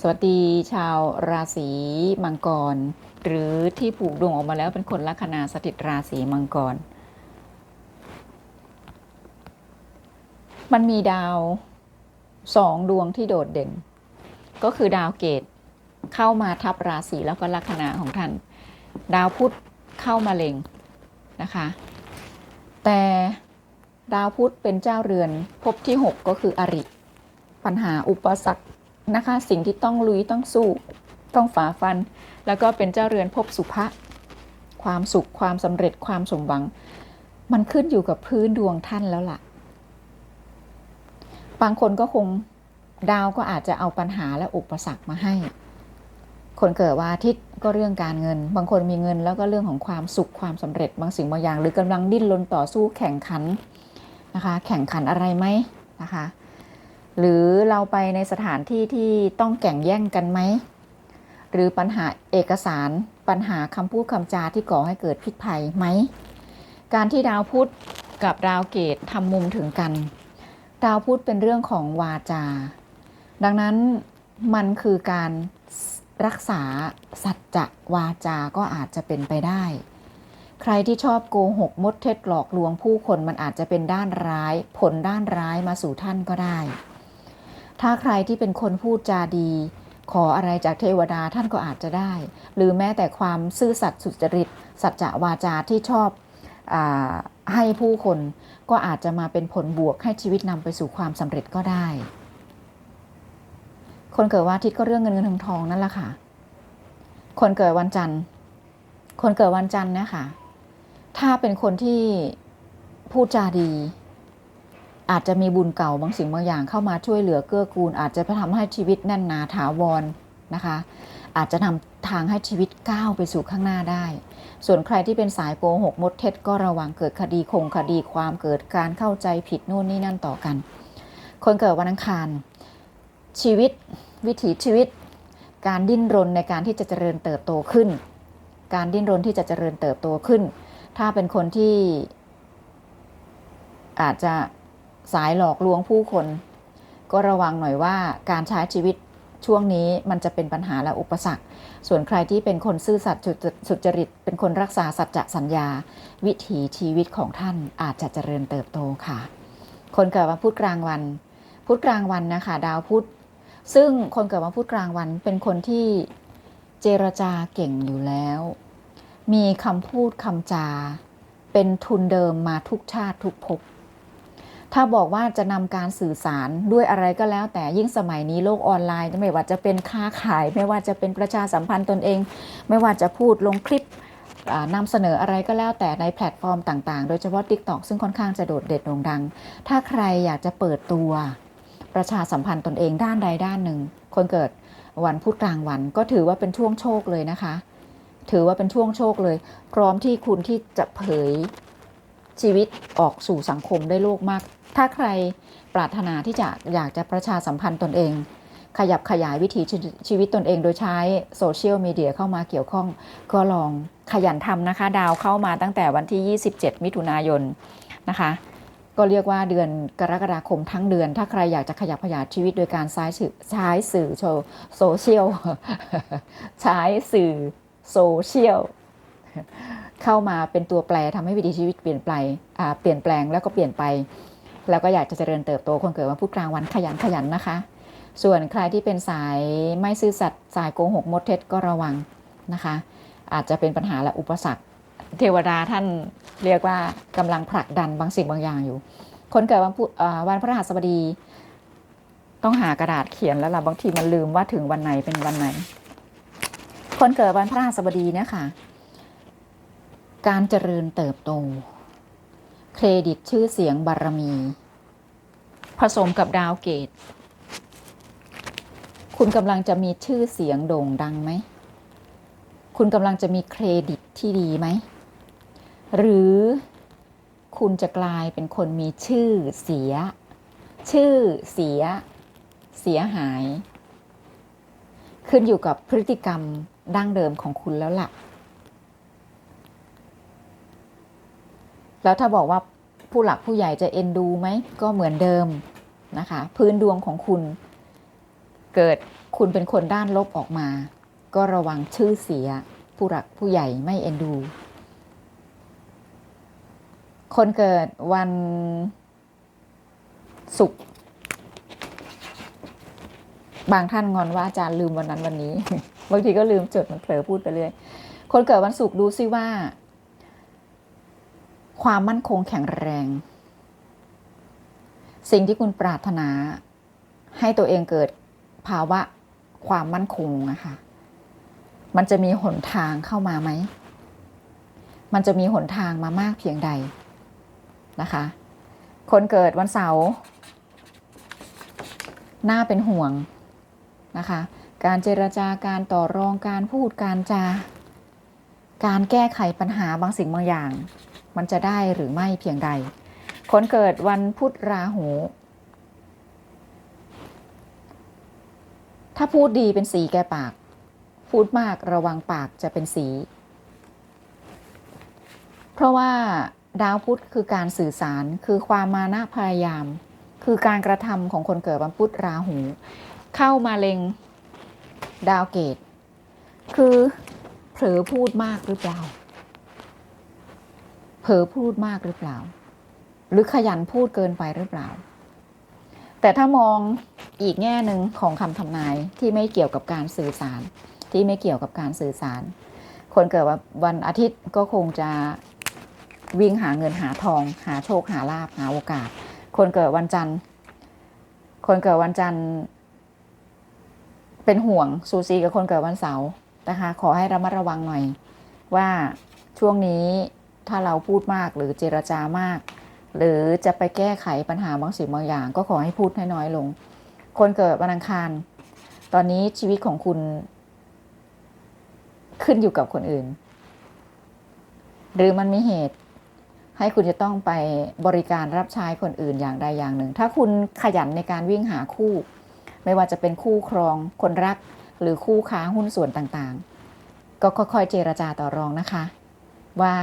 สวัสดีชาวราศีมังกร หรือที่ผูกดวงออกมาแล้วเป็นคนลัคนาสถิตราศีมังกร มันมีดาวสองดวงที่โดดเด่น ก็คือดาวเกตเข้ามาทับราศีแล้วก็ลัคนาของท่าน ดาวพุธเข้ามาเล็งนะคะ แต่ดาวพุธเป็นเจ้าเรือนภพที่ 6 ก็คืออริ ปัญหาอุปสรรค นะคะ สิ่งที่ต้องลุยต้องสู้ต้องฝ่าฟัน แล้วก็เป็นเจ้าเรือนภพสุภะความสุขความสำเร็จความสมหวัง มันขึ้นอยู่กับพื้นดวงท่านแล้วล่ะ บางคนก็คงดาวก็อาจจะเอาปัญหาและอุปสรรคมาให้ คนเกิดวันอาทิตย์ก็เรื่องการเงิน บางคนมีเงินแล้วก็เรื่องของความสุขความสำเร็จบางสิ่งบางอย่าง หรือกำลังดิ้นรนต่อสู้แข่งขันนะคะ แข่งขันอะไรไหมนะคะ หรือเราไปในสถานที่ที่ต้องแข่งแย่งกันไหม หรือปัญหาเอกสารปัญหาคำพูดคำจาที่ก่อให้เกิดพิษภัยไหม การที่ดาวพุธกับดาวเกตทำมุมถึงกัน ดาวพุธเป็นเรื่องของวาจา ดังนั้นมันคือการรักษาสัจจะวาจาก็อาจจะเป็นไปได้ ใครที่ชอบโกหกมดเท็จหลอกลวงผู้คนมันอาจจะเป็นด้านร้าย ผลด้านร้ายมาสู่ท่านก็ได้ ถ้าใครที่เป็นคนพูดจาดี ขออะไรจากเทวดาท่านก็อาจจะได้ หรือแม้แต่ความซื่อสัตย์สุจริต สัจจะวาจาที่ชอบอให้ผู้คนก็อาจจะมาเป็นผลบวกให้ชีวิตนำไปสู่ความสำเร็จก็ได้ คนเกิดวันอาทิตย์ก็เรื่องเงินเงินทองทองนั่นแหละค่ะ คนเกิดวันจันทร์ คนเกิดวันจันทร์นะคะถ้าเป็นคนที่พูดจาดี อาจจะมีบุญเก่าบางสิ่งบางอย่างเข้ามาช่วยเหลือเกื้อกูล อาจจะทำให้ชีวิตแน่นหนาถาวรนะคะ อาจจะนำทางให้ชีวิตก้าวไปสู่ข้างหน้าได้ ส่วนใครที่เป็นสายโกหกมดเท็จก็ระวังเกิดคดีคงคดีความเกิดการเข้าใจผิดนู่นนี่นั่นต่อกัน คนเกิดวันอังคาร ชีวิตวิถีชีวิต การดิ้นรนในการที่จะเจริญเติบโตขึ้น การดิ้นรนที่จะเจริญเติบโตขึ้น ถ้าเป็นคนที่อาจจะ สายหลอกลวงผู้คน ก็ระวังหน่อยว่าการใช้ชีวิตช่วงนี้มันจะเป็นปัญหาและอุปสรรค ส่วนใครที่เป็นคนซื่อสัตย์สุจริต เป็นคนรักษาสัจจะสัญญา วิถีชีวิตของท่านอาจจะเจริญเติบโตค่ะ คนเกิดวันพุธกลางวัน พุธกลางวันนะคะ ดาวพุธ ซึ่งคนเกิดวันพุธกลางวันเป็นคนที่เจรจาเก่งอยู่แล้ว มีคำพูดคำจา เป็นทุนเดิมมาทุกชาติทุกภพ ถ้าบอกว่าจะนำการสื่อสารด้วยอะไรก็แล้ว แต่ยิ่งสมัยนี้โลกออนไลน์ไม่ว่าจะเป็นค้าขาย ไม่ว่าจะเป็นประชาสัมพันธ์ตนเอง ไม่ว่าจะพูดลงคลิปอ่านำเสนออะไรก็แล้วแต่ในแพลตฟอร์มต่างๆ โดยเฉพาะ TikTok ซึ่งค่อนข้างจะโดดเด่นโด่งดัง ถ้าใครอยากจะเปิดตัวประชาสัมพันธ์ตนเองด้านใดด้านหนึ่ง คนเกิดวันพุธกลางวันก็ถือว่าเป็นช่วงโชคเลยนะคะ ถือว่าเป็นช่วงโชคเลย พร้อมที่คุณที่จะเผย ชีวิตออกสู่สังคมได้โลกมาก ถ้าใครปรารถนาที่จะอยากจะประชาสัมพันธ์ตนเอง ขยับขยายวิถีชีวิตตนเองโดยใช้โซเชียลมีเดียเข้ามาเกี่ยวข้อง ก็ลองขยันทำนะคะ ดาวเข้ามาตั้งแต่วันที่ 27 มิถุนายนนะคะ ก็เรียกว่าเดือนกรกฎาคมทั้งเดือน ถ้าใครอยากจะขยับขยายชีวิตโดยการใช้สื่อใช้สื่อโซเชียลใช้สื่อโซเชียล เข้ามาเป็นตัวแปรทำให้วิถีชีวิตเปลี่ยนไปอ่าเปลี่ยนแปลงแล้วก็เปลี่ยนไป แล้วก็อยากจะเจริญเติบโตคนเกิดวันพุธกลางวันขยันขยันนะคะ ส่วนใครที่เป็นสายไม่ซื่อสัตย์สายโกหกมดเท็จก็ระวังนะคะ อาจจะเป็นปัญหาและอุปสรรค เทวดาท่านเรียกว่ากำลังผลักดันบางสิ่งบางอย่างอยู่ คนเกิดวันพุธวันพฤหัสบดี ต้องหากระดาษเขียนแล้วล่ะบางทีมันลืมว่าถึงวันไหนเป็นวันไหนคนเกิดวันพฤหัสบดีเนี่ยค่ะ การเจริญเติบโต เครดิตชื่อเสียงบารมี ผสมกับดาวเกต คุณกำลังจะมีชื่อเสียงโด่งดังไหม คุณกำลังจะมีเครดิตที่ดีไหม หรือคุณจะกลายเป็นคนมีชื่อเสีย ชื่อเสีย เสียหาย ขึ้นอยู่กับพฤติกรรมดั้งเดิมของคุณแล้วล่ะ แล้วถ้าบอกว่าผู้หลักผู้ใหญ่จะเอ็นดูไหมก็เหมือนเดิมนะคะ พื้นดวงของคุณ เกิดคุณเป็นคนด้านลบออกมา ก็ระวังชื่อเสีย ผู้หลักผู้ใหญ่ไม่เอ็นดู คนเกิดวันศุกร์บางท่านงอนว่าอาจารย์ลืมวันนั้นวันนี้ บางทีก็ลืมจดมันเผลอพูดไปเรื่อยคนเกิดวันศุกร์ดูซิว่า ความมั่นคงแข็งแรง สิ่งที่คุณปรารถนา ให้ตัวเองเกิดภาวะความมั่นคงนะคะมันจะมีหนทางเข้ามาไหม มันจะมีหนทางมามากเพียงใดนะคะ คนเกิดวันเสาร์น่าเป็นห่วงนะคะ การเจรจาการต่อรองการพูดการจา การแก้ไขปัญหาบางสิ่งบางอย่าง มันจะได้หรือไม่เพียงใด คนเกิดวันพุธราหู ถ้าพูดดีเป็นสีแก่ปาก พูดมากระวังปากจะเป็นสี เพราะว่าดาวพุธคือการสื่อสารคือความมานะพยายาม คือการกระทำของคนเกิดวันพุธราหู เข้ามาเล็งดาวเกต คือ เผลอพูดมากหรือเปล่า เผลอพูดมากหรือเปล่า หรือขยันพูดเกินไปหรือเปล่า แต่ถ้ามองอีกแง่หนึ่งของคำทำนายที่ไม่เกี่ยวกับการสื่อสาร ที่ไม่เกี่ยวกับการสื่อสาร คนเกิดวันอาทิตย์ก็คงจะวิ่งหาเงินหาทอง หาโชคหาลาภหาโอกาส คนเกิดวันจันทร์ คนเกิดวันจันทร์ เป็นห่วงซูซีกับคนเกิดวันเสาร์ นะคะ ขอให้ระมัดระวังหน่อย ว่าช่วงนี้ถ้าเราพูดมากหรือเจรจามาก หรือจะไปแก้ไขปัญหาบางสิ่งบางอย่าง ก็ขอให้พูดให้น้อยลง คนเกิดวันอังคาร ตอนนี้ชีวิตของคุณขึ้นอยู่กับคนอื่น หรือมันมีเหตุให้คุณจะต้องไปบริการรับใช้คนอื่นอย่างใดอย่างหนึ่ง ถ้าคุณขยันในการวิ่งหาคู่ ไม่ว่าจะเป็นคู่ครองคนรัก หรือคู่ค้าหุ้นส่วนต่างๆ ก็ค่อยๆเจรจาต่อรองนะคะ ว่า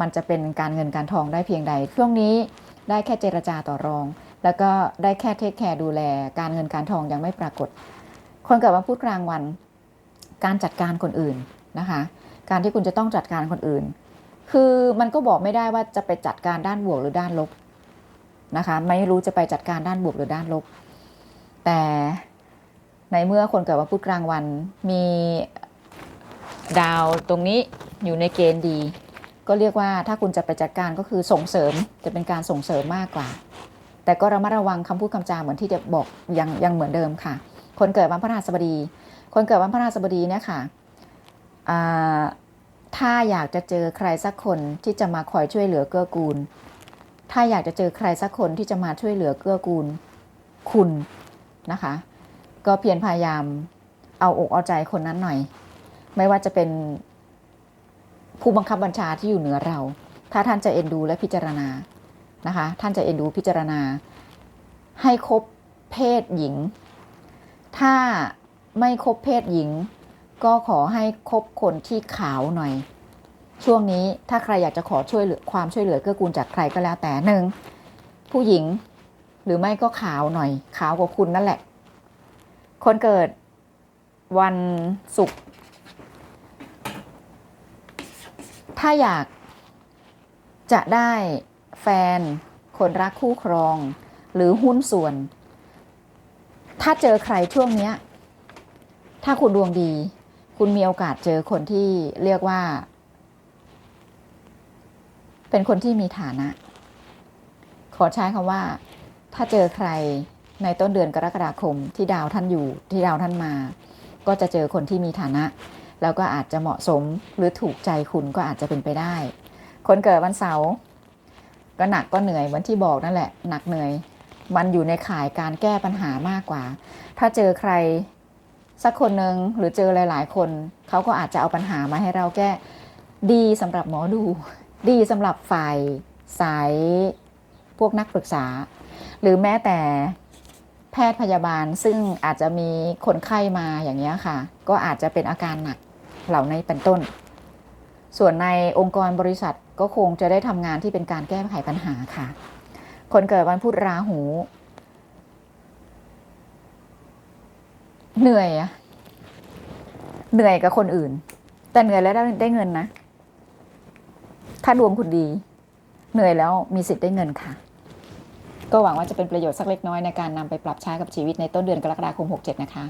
มันจะเป็นการเงินการทองได้เพียงใด ช่วงนี้ได้แค่เจรจาต่อรอง แล้วก็ได้แค่เทคแคร์ดูแล การเงินการทองยังไม่ปรากฏ คนเกิดวันพุธกลางวัน การจัดการคนอื่นนะคะ การที่คุณจะต้องจัดการคนอื่น คือมันก็บอกไม่ได้ว่าจะไปจัดการด้านบวกหรือด้านลบนะคะ ไม่รู้จะไปจัดการด้านบวกหรือด้านลบ แต่ ในเมื่อคนเกิดวันพุธกลางวัน มีดาวตรงนี้อยู่ในเกณฑ์ดี ก็เรียกว่าถ้าคุณจะไปจัดการก็คือส่งเสริมจะเป็นการส่งเสริมมากกว่า แต่ก็ระมัดระวังคำพูดคำจาเหมือนที่จะบอกยังยังเหมือนเดิมค่ะ คนเกิดวันพฤหัสบดี คนเกิดวันพฤหัสบดีเนี่ยค่ะถ้าอยากจะเจอใครสักคนที่จะมาคอยช่วยเหลือเกื้อกูล ถ้าอยากจะเจอใครสักคนที่จะมาช่วยเหลือเกื้อกูล คุณนะคะ ก็เพียรพยายามเอาอกเอาใจคนนั้นหน่อย ไม่ว่าจะเป็นผู้บังคับบัญชาที่อยู่เหนือเรา ถ้าท่านจะเอ็นดูและพิจารณานะคะ ท่านจะเอ็นดูพิจารณา ให้คบเพศหญิง ถ้าไม่คบเพศหญิง ก็ขอให้คบคนที่ขาวหน่อย ช่วงนี้ถ้าใครอยากจะขอช่วยเหลือความช่วยเหลือเกื้อกูลจากใครก็แล้วแต่หนึ่งผู้หญิงหรือไม่ก็ขาวหน่อย ขาวกว่าคุณนั่นแหละ คนเกิดวันศุกร์ถ้าอยากจะได้แฟนคนรักคู่ครอง หรือหุ้นส่วน ถ้าเจอใครช่วงนี้ถ้าคุณดวงดี คุณมีโอกาสเจอคนที่เรียกว่า เป็นคนที่มีฐานะ ขอใช้คำว่า ถ้าเจอใคร ในต้นเดือนกรกฎาคมที่ดาวท่านอยู่ที่ดาวท่านมา ก็จะเจอคนที่มีฐานะ แล้วก็อาจจะเหมาะสมหรือถูกใจคุณก็อาจจะเป็นไปได้ คนเกิดวันเสาร์ก็หนักก็เหนื่อยเหมือนที่บอกนั่นแหละหนักเหนื่อย มันอยู่ในข่ายการแก้ปัญหามากกว่า ถ้าเจอใครสักคนหนึ่งหรือเจอหลาย ๆ คนเขาก็อาจจะเอาปัญหามาให้เราแก้ดีสำหรับหมอดู ดีสำหรับฝ่ายสายพวกนักปรึกษา หรือแม้แต่ พทย์พยาบาล ซึ่งอาจจะมีคนไข้มาอย่างนี้ค่ะ ก็อาจจะเป็นอาการหนักเหล่านี้เป็นต้น ส่วนในองค์กรบริษัทก็คงจะได้ทำงานที่เป็นการแก้ไขปัญหาค่ะ คนเกิดวันพุธราหู เหนื่อยอะเหนื่อยกับคนอื่น แต่เหนื่อยแล้วได้ได้เงินนะ ถ้าดวงคุณดี เหนื่อยแล้วมีสิทธิ์ได้เงินค่ะ ก็หวังว่าจะเป็นประโยชน์สักเล็กน้อยในการนำไปปรับใช้กับชีวิตในต้นเดือนกรกฎาคม 67 นะคะ